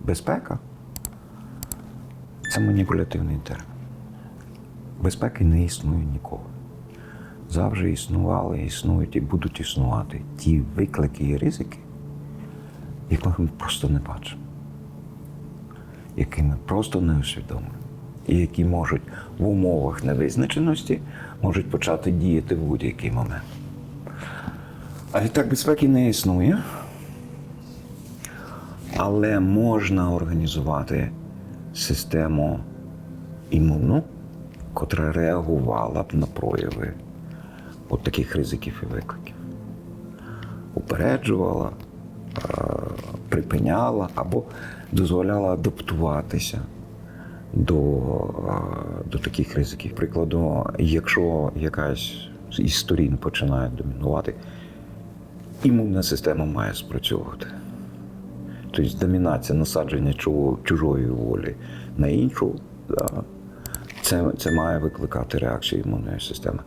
Безпека це маніпулятивний термін. Безпеки не існує ніколи. Завжди існували, існують і будуть існувати ті виклики і ризики, яких ми просто не бачимо, які ми просто не усвідомлюємо, і які можуть в умовах невизначеності можуть почати діяти в будь-який момент. А відтак безпеки не існує, але можна організувати систему імунну, котра реагувала б на прояви от таких ризиків і викликів. Упереджувала, е, припиняла або дозволяла адаптуватися до, е, до таких ризиків. Прикладу, якщо якась із сторін починає домінувати, імунна система має спрацьовувати. Тобто домінація насадження чу- чужої волі на іншу, це, це має викликати реакцію імунної системи.